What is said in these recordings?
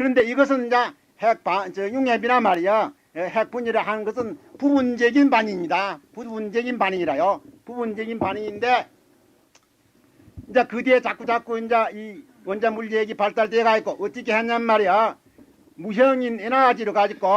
그런데 이것은 이제 핵 반, 저 융합이나 말이야. 예, 핵 분열을 하는 것은 부분적인 반응입니다. 부분적인 반응이라요. 부분적인 반응인데 이제 그 뒤에 자꾸 자꾸 이제 이 원자 물리학이 발달돼 가 있고 어떻게 했냔 말이야. 무형인 에너지를 가지고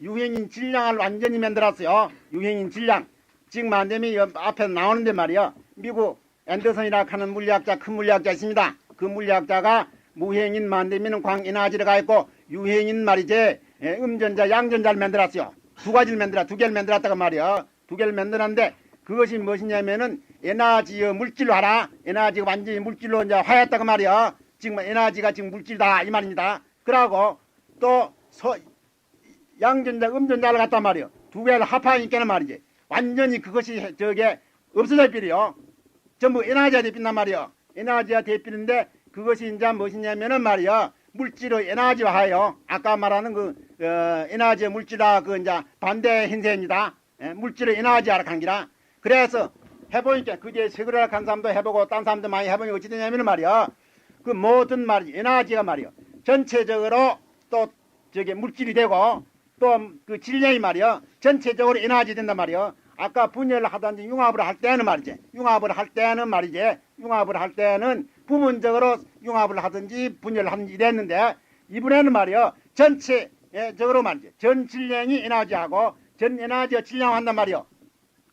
유형인 질량을 완전히 만들었어요. 유형인 질량. 지금 만되면 이 앞에 나오는데 말이야. 미국 앤더슨이라 하는 물리학자 큰 물리학자 있습니다. 그 물리학자가 무형인 만되면 광에너지를 가지고 유형인 말이지 예, 음전자 양전자를 만들었어요. 두 가지를 만들어 두 개를 만들었다가 말이야. 두 개를 만들었는데 그것이 무엇이냐면은 에너지의 물질로 하라. 에너지가 완전히 물질로 이제 화했다가 말이야. 지금 에너지가 지금 물질이다 이 말입니다. 그러고 또 서, 양전자, 음전자를 갖단 말이요. 두 개를 합하니까는 말이지. 완전히 그것이 저게 없어져 버려요. 전부 에너지가 되빈단 말이요. 에너지가 되비는데 그것이 이제 무엇이냐면은 말이요. 물질의 에너지화해요. 아까 말하는 그 어, 에너지 물질화 그 이제 반대 행세입니다. 예, 물질의 에너지화를 간기라. 그래서 해보니까 그게 세그라를 간 사람도 해보고 딴 사람도 많이 해보니 어찌 되냐면은 말이야. 그 모든 말이 에너지가 말이요. 전체적으로 또 저게 물질이 되고 또 그 질량이 말이요. 전체적으로 에너지 된단 말이요. 아까 분열을 하든지 융합을 할 때는 말이지. 융합을 할 때는 말이지. 융합을 할 때는 부분적으로 융합을 하든지 분열을 하든지 이랬는데 이번에는 말이요. 전체적으로 말이지. 전 질량이 에너지하고 전 에너지가 질량한단 말이요.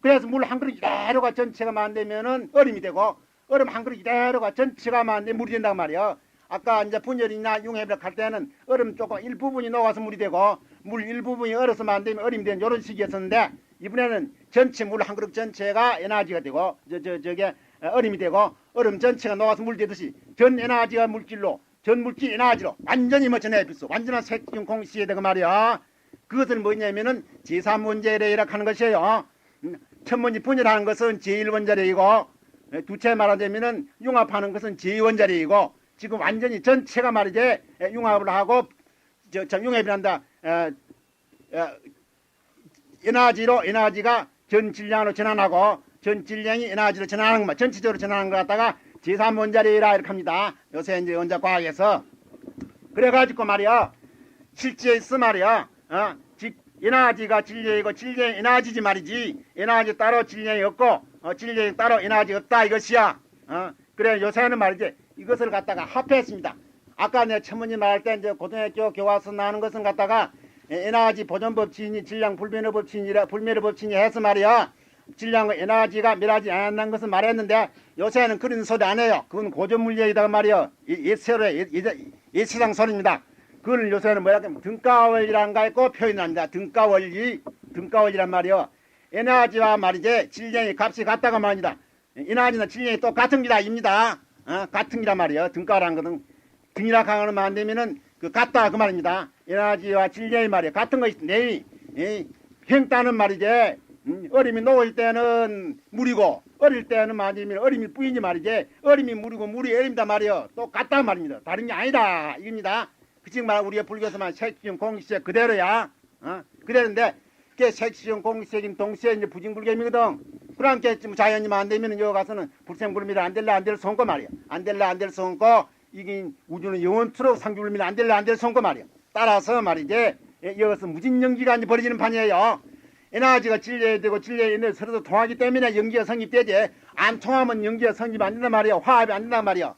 그래서 물 한 그릇 이대로가 전체가 만들면은 얼음이 되고 얼음 한 그릇 이대로가 전체가 만들면 물이 된단 말이요. 아까 이제 분열이나 융합을 할 때는 얼음 조금 일부분이 녹아서 물이 되고 물 일부분이 얼어서 만들면 얼음이 되는 이런 식이었었는데 이번에는 전체 물 한 그릇 전체가 에너지가 되고 저, 저, 저게 얼음이 되고 얼음 전체가 녹아서 물이 되듯이 전 에너지가 물질로 전 물질 에너지로 완전히 뭐 전해졌어 완전한 색중 공시에 되고 말이야. 그것은 뭐냐면은 제3원자력이라 하는 것이에요. 음, 첫 번째 분열하는 것은 제1원자력이고 두째 말하자면은 융합하는 것은 제2원자력이고 지금 완전히 전체가 말이지 에, 융합을 하고 저, 저 융합이란다. 에너지로 에너지가 전 질량으로 전환하고 전 질량이 에너지로 전환하는 것만 전체적으로 전환하는 것 갖다가 제3원자력이라 이렇게 합니다. 요새 이제 원자과학에서 그래가지고 말이야 실제에서 말이야 어, 지- 에너지가 질량이고 질량이 에너지지 말이지 에너지 따로 질량이 없고 어, 질량이 따로 에너지 없다 이것이야. 어, 그래 요새는 말이지 이것을 갖다가 합했습니다. 아까 내가 천문이 말할 때 이제 고등학교 교과서 나오는 것은 갖다가 에, 에너지 보존 법칙이니 질량 불변의 법칙이라 불멸의 법칙이 해서 말이야. 질량과 에너지가 멸하지 않는다는 것은 말했는데 요새는 그런 소리 안 해요. 그건 고전 물리학이다 말이요. 옛세로 옛세상 소리입니다. 그걸 요새는 뭐라 하면 등가원리라는 거 있고 표현합니다. 등가원리, 등가원리란 말이요. 에너지와 말이지 질량의 값이 같다가 말입니다. 에너지나 질량이 똑같은 기다 입니다. 어, 같은 기란 말이요. 등가라는 것은 등이라 하는 안 되면은 그 같다 그 말입니다. 에너지와 질량이 말이에요. 같은 것이 내이 형따는 말이지. 음, 얼음이 녹을 때는 물이고 어릴 때는 말이면 얼음이 뿌이지 말이지. 얼음이 물이고 물이 얼음이다 말이요. 똑같다 말입니다. 다른 게 아니다 이겁니다. 그즉 말 우리가 불교에서만 색시용 공식색 그대로야. 어? 그대로인데 그게 색시용 공식색인 동시에 이제 부징불개미거든. 그러니까 좀 자연이만 안 되면 여기 가서는 불생불미를 안 될래 안될 손고 말이야. 안 될래 안될 손고 이게 우주는 영원토록 상주불미를 안 될래 안될 손고 말이야. 따라서 말이지 예, 여기서 무진연기가 이제 벌어지는 판이에요. 에너지가 질려야 되고 질려야 되는데 서로 통하기 때문에 연기가 성립되지. 안 통하면 연기가 성립 안 된단 말이야. 화합이 안 된단 말이야.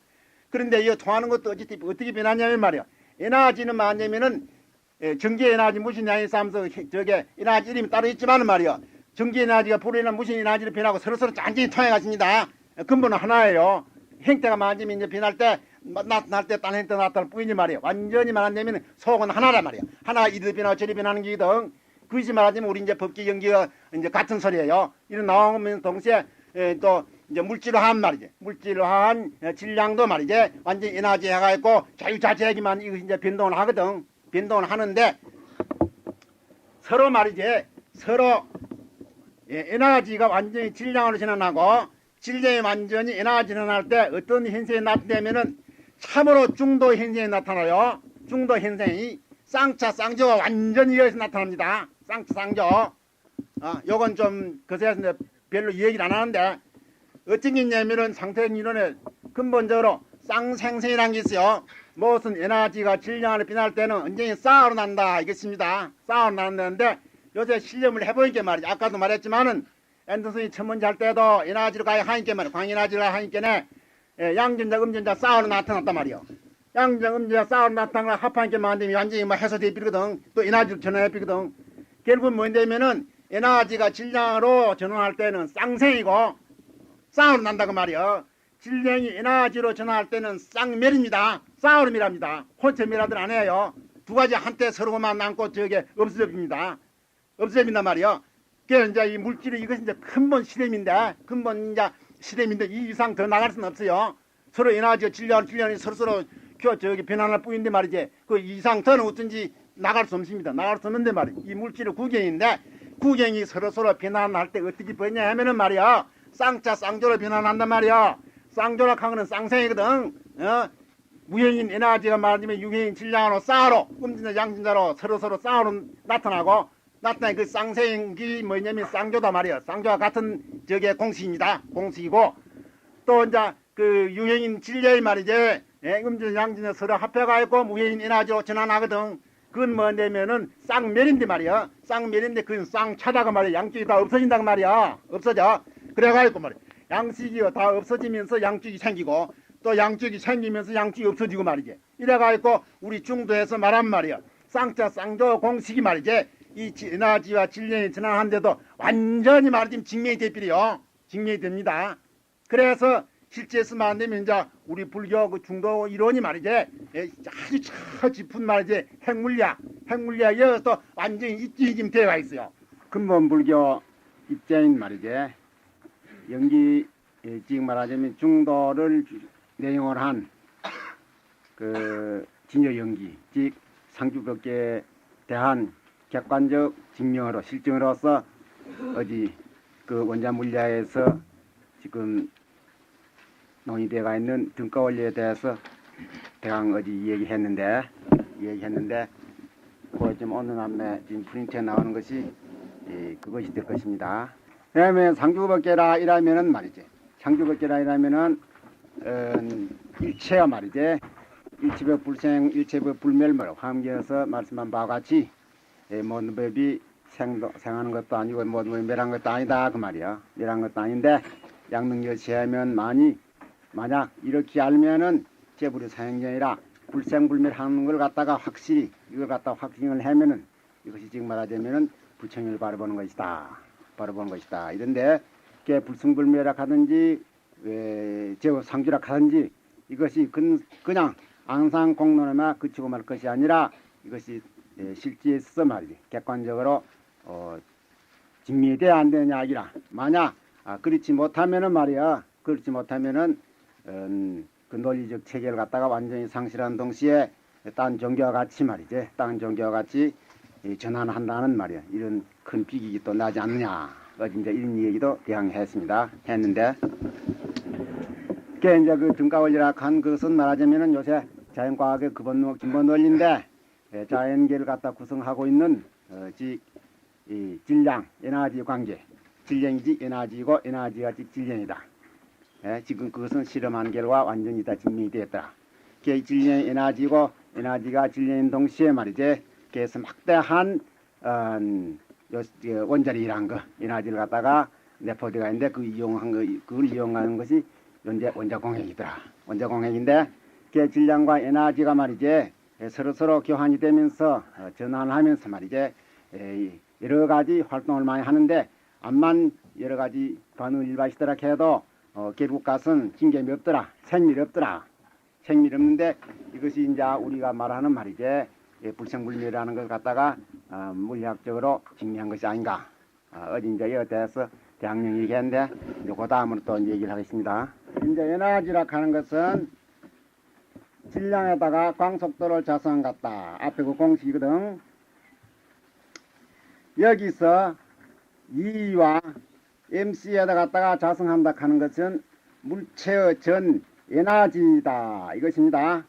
그런데 이 통하는 것도 어찌 어떻게 변하냐면 말이야. 에너지는 뭐냐면은 예, 전기 에너지 무슨 양이 싸면서 저게 에너지 이름이 따로 있지만은 말이야. 전기 에너지가 불에나 무슨 에너지로 변하고 서로서로 짠짠히 통해 갔습니다. 근본은 하나예요. 행태가 만지면 이제 변할 때 나타날 때딴 행태 나타날 뿐이지 말이야. 완전히 말하자면 속은 하나란 말이야. 하나가 이리 변하고 저리 변하는 게거든. 그것이 말하자면 우리 이제 법기 연기가 이제 같은 소리예요. 이런 나오면 동시에 에, 또 이제 물질로 한 말이지. 물질로 한 질량도 말이지. 완전 히 에너지 해가 있고 자유자재하기만 이거 이제 변동을 하거든. 변동을 하는데 서로 말이지. 서로 예, 에너지가 완전히 질량으로 전환하고 질량이 완전히 에너지 전환할 때 어떤 현상이 나타나면은 참으로 중도 현상이 나타나요. 중도 현상이 쌍차 쌍조가 완전히 여기서 나타납니다. 쌍차 쌍조. 아, 요건 좀 그새에서 별로 얘기를 안 하는데 어떤 게 있냐면은 상태 이론에 근본적으로 쌍생생이라는 게 있어요. 무슨 에너지가 질량을 비날 때는 언제나 쌍으로 난다 이것입니다. 쌍으로 난다는데 요새 실험을 해보니까 말이죠. 아까도 말했지만은 앤더슨이 천문제 할 때도 에너지로 가야 하니까 말이야. 광에너지로 하니까네 예, 양전자 음전자 쌍으로 나타났단 말이요. 양전자 음전자 나타난 걸 합하니까 만들면 완전히 뭐 해소돼 버리거든. 또 에너지로 전환해 버리거든. 결국은 뭐냐면은 에너지가 질량으로 전환할 때는 쌍생이고 쌍으로 난다고 말이요. 질량이 에너지로 전환할 때는 쌍멸입니다. 쌍으로밀합니다. 혼체밀하들 안 해요. 두 가지 한때 서로만 남고 저게. 없어져 빈단 말이요. 그 이제 이 물질이 이것이 이제 근본 실험인데 근본 이제 실험인데 이 이상 더 나갈 수는 없어요. 서로 에너지가 질량 질량이 서로 서로 겨 저기 변화할 뿐인데 말이지. 그 이상 더는 어쩐지 나갈 수 없습니다. 나갈 수 없는데 말이야. 이 물질의 구경인데 구경이 서로 서로 변환할 때 어떻게 변냐 하면은 말이야. 쌍자 쌍조로 변환한단 말이야. 쌍조라 하는 쌍생이거든. 어? 무형인 에너지가 말하자면 유형인 질량으로 쌍으로 음진자 양진자로 서로 서로 쌍으로 나타나고 나타난 그 쌍생이 뭐냐면 쌍조다 말이야. 쌍조와 같은 저게 공식입니다. 공식이고 또 이제 그 유형인 질량이 말이지 예, 음진 양진자 서로 합해가 있고 무형인 에너지로 전환하거든. 그건 뭐냐면은 쌍멸인데 말이야. 쌍멸인데 그건 쌍차다가 말이야. 양쪽이 다 없어진다고 말이야. 없어져. 그래가지고 말이야. 양식이 다 없어지면서 양쪽이 생기고 또 양쪽이 생기면서 양쪽이 없어지고 말이지. 이래가지고 우리 중도에서 말한 말이야. 쌍자 쌍조 공식이 말이지. 이 지- 에너지와 질량이 전환한데도 완전히 말하자면 증명이 되필이요. 증명이 됩니다. 그래서 실제에서 만들면 이제 우리 불교 그 중도 이론이 말이지 예, 아주 참 깊은 말이지 핵물리학 핵물리학에 또 완전히 되어 있어요. 근본 불교 입자인 말이지 연기 예, 지금 말하자면 중도를 주- 내용을 한그 진여 연기 즉 상주법계에 대한 객관적 증명으로 실증으로서 어디 그 원자 물리학에서 지금 논의되가 있는 등가 원리에 대해서 대강 어디 얘기했는데 얘기했는데 그 지금 어느 남매 지금 프린트에 나오는 것이 예, 그것이 될 것입니다. 그다음에 상주법계라 이라면은 말이지. 상주법계라 이라면은 음, 일체가 말이지. 일체법 불생 일체법 불멸물 함계에서 말씀한 바와 같이 예, 모든 법이 생도, 생하는 것도 아니고 모든 법이 멸한 것도 아니다. 그 말이야. 멸한 것도 아닌데 양능여 제하면 많이 만약 이렇게 알면은 제불이 사행전이라 불생불멸하는 걸 갖다가 확실히 이걸 갖다가 확신을 하면은 이것이 지금 말하자면은 부처님을 바라보는 것이다. 바라보는 것이다. 이런데 게 불승불멸이라 하든지 왜 제우 상주라 하든지 이것이 근, 그냥 앙상 공론에만 그치고 말 것이 아니라 이것이 예, 실제에서 말이지. 객관적으로 어, 증명이 돼야 안 되느냐 아기라. 만약 아, 그렇지 못하면은 말이야. 그렇지 못하면은 음, 그 논리적 체계를 갖다가 완전히 상실한 동시에 딴 종교와 같이 말이지 딴 종교와 같이 이 전환한다는 말이야. 이런 큰 비극이 또 나지 않느냐. 어제 이제 이런 얘기도 대항했습니다. 했는데. 그게 이제 그 등가원리라 한 것은 말하자면은 요새 자연과학의 근본 근본 원리인데 예, 자연계를 갖다 구성하고 있는 어, 질량 에너지 관계. 질량이지 에너지고 에너지가 지 질량이다. 예, 지금 그것은 실험한 결과 완전히 다 증명이 되었다. 그 질량이 에너지고 에너지가 질량인 동시에 말이지 그래서 막대한 어, 요, 저, 원자력이란 거 에너지를 갖다가 내포되가 있는데 그 이용한 거 그걸 이용하는 것이 원자 원자 공핵이더라. 원자 공핵인데 그 질량과 에너지가 말이지 예, 서로 서로 교환이 되면서 어, 전환하면서 말이지 에, 여러 가지 활동을 많이 하는데 암만 여러 가지 반응을 일반시더라 해도 어, 결국 가서는 징계이 없더라 생밀이 없더라 생밀이 없는데 이것이 이제 우리가 말하는 말이지 예, 불생불멸이라는 걸 갖다가 어, 물리학적으로 증명한 것이 아닌가 어, 어디 이제 대해서 대학령 얘기했는데 이제 그 다음으로 또 얘기를 하겠습니다 이제 에너지라 하는 것은 질량에다가 광속도를 자성한 같다. 앞에 그 공식이거든. 여기서 E와 MC에다 갖다가 자성한다 하는 것은 물체의 전 에너지다. 이것입니다.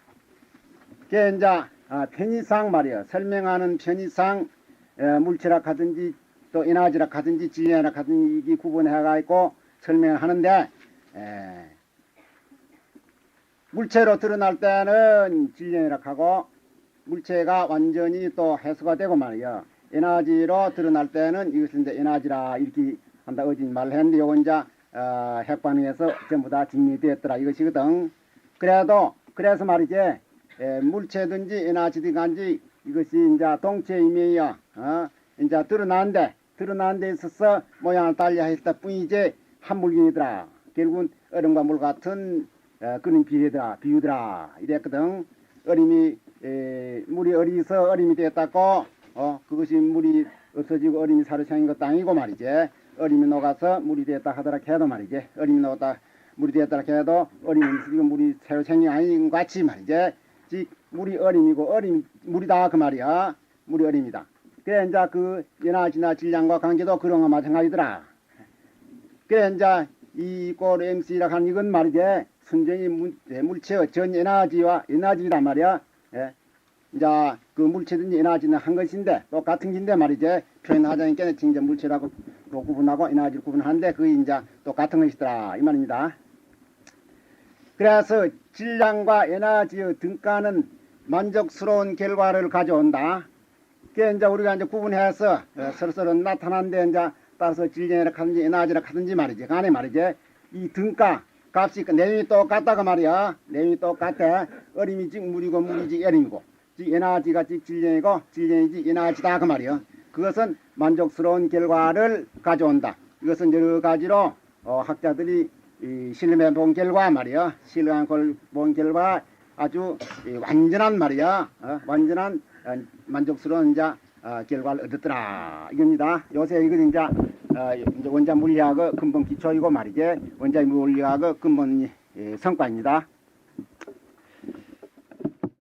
그게 이제 아, 편의상 말이요. 설명하는 편의상 에, 물체라 하든지 또 에너지라 하든지 질량이라 하든지 이게 구분해가 있고 설명을 하는데 에, 물체로 드러날 때는 질량이라 하고 물체가 완전히 또 해소가 되고 말이야. 에너지로 드러날 때는 이것을 이제 에너지라 이렇게 한다 어제 말을 했는데 요건 이제 어, 핵반응에서 전부 다 증명되었더라 이것이거든. 그래도 그래서 말이지 에, 물체든지 에너지든지 간지 이것이 이제 동체 이면이야. 어? 이제 드러난데 드러난 데 있어서 모양을 달리 했다 뿐이지 한 물건이더라. 결국은 얼음과 물 같은 어, 그런 비례더라 비유더라 이랬거든. 얼음이 에, 물이 어리서 얼음이 됐다고 어 그것이 물이 없어지고 얼음이 사르창인 것도 아니고 말이지 얼음이 녹아서 물이 됐다 하더라 해도 말이지. 얼음이 녹았다 물이 됐다 해도 얼음이 있으니까 물이 새로 생긴 아닌 것 같이 말이지. 즉 물이 얼음이고 얼음 물이다 그 말이야. 물이 얼음이다. 그래 이제 그 연화지나 질량과 관계도 그런 거 마찬가지더라. 그래 이제 이꼴 MC라 하는 이건 말이지. 순전히 물, 예, 물체의 전 에너지와 에너지란 말이야. 예. 이제 그 물체든지 에너지는 한 것인데 똑같은 긴데 말이지. 표현하자니까 이제 물체라고 또 구분하고 에너지를 구분하는데 그게 이제 똑같은 것이더라 이 말입니다. 그래서 질량과 에너지의 등가는 만족스러운 결과를 가져온다. 그게 이제 우리가 이제 구분해서 어, 서로서로 나타나는데 이제 따라서 질량이라 하든지 에너지라 하든지 말이지. 간에 말이지. 이 등가 값이 그 내용이 똑같다고 말이야. 내용이 똑같아. 즉 물이고 물이지 얼음이고. 즉 에너지가 즉 질량이고 질량이지 에너지다 그 말이야. 그것은 만족스러운 결과를 가져온다. 이것은 여러 가지로 어, 학자들이 이 실험해 본 결과 말이야. 실험해 본 결과 아주 이 완전한 말이야. 어, 완전한 어, 만족스러운 이제 어, 결과를 얻었더라 이겁니다. 요새 이건 이제, 어, 이제 원자 물리학의 근본 기초이고 말이지 원자 물리학의 근본 예, 성과입니다.